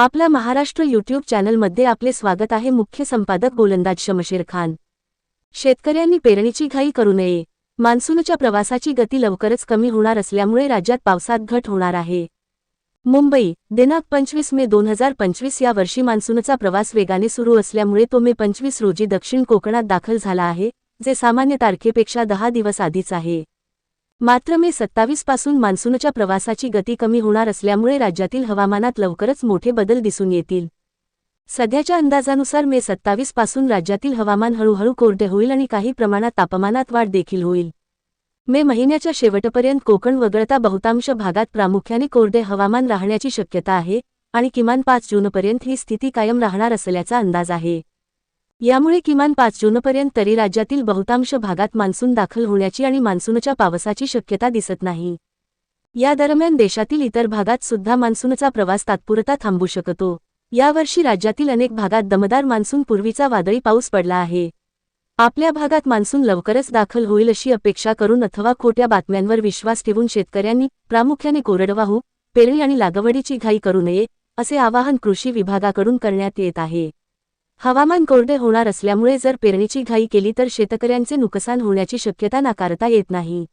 आपला महाराष्ट्र यूट्यूब चॅनलमध्ये आपले स्वागत आहे. मुख्य संपादक गोलंदाज शमशेर खान. शेतकऱ्यांनी पेरणीची घाई करू नये. मान्सूनच्या प्रवासाची गती लवकरच कमी होणार असल्यामुळे राज्यात पावसात घट होणार आहे. मुंबई दिनांक पंचवीस मे दोन हजार पंचवीस या वर्षी मान्सूनचा प्रवास वेगाने सुरू असल्यामुळे तो मे पंचवीस रोजी दक्षिण कोकणात दाखल झाला आहे जे सामान्य तारखेपेक्षा दहा दिवस आधीच आहे. मात्र मे सत्तावीसपासून मान्सूनच्या प्रवासाची गती कमी होणार असल्यामुळे राज्यातील हवामानात लवकरच मोठे बदल दिसून येतील. सध्याच्या अंदाजानुसार मे सत्तावीसपासून राज्यातील हवामान हळूहळू कोरडे होईल आणि काही प्रमाणात तापमानात वाढ देखील होईल. मे महिन्याच्या शेवटपर्यंत कोकण वगळता बहुतांश भागात प्रामुख्याने कोरडे हवामान राहण्याची शक्यता आहे आणि किमान पाच जूनपर्यंत ही स्थिती कायम राहणार असल्याचा अंदाज आहे. यामुळे किमान पाच जूनपर्यंत तरी राज्यातील बहुतांश भागात मान्सून दाखल होण्याची आणि मान्सूनच्या पावसाची शक्यता दिसत नाही. या दरम्यान देशातील इतर भागात सुद्धा मान्सूनचा प्रवास तात्पुरता थांबू शकतो. यावर्षी राज्यातील अनेक भागात दमदार मान्सून पूर्वीचा वादळी पाऊस पडला आहे. आपल्या भागात मान्सून लवकरच दाखल होईल अशी अपेक्षा करून अथवा खोट्या बातम्यांवर विश्वास ठेवून शेतकऱ्यांनी प्रामुख्याने कोरडवाहू पेरणी आणि लागवडीची घाई करू नये असे आवाहन कृषी विभागाकडून करण्यात येत आहे. हवामान कोरडे होणार असल्यामुळे जर पेरणीची घाई केली तर शेतकऱ्यांचे नुकसान होण्याची शक्यता नाकारता येत नाही.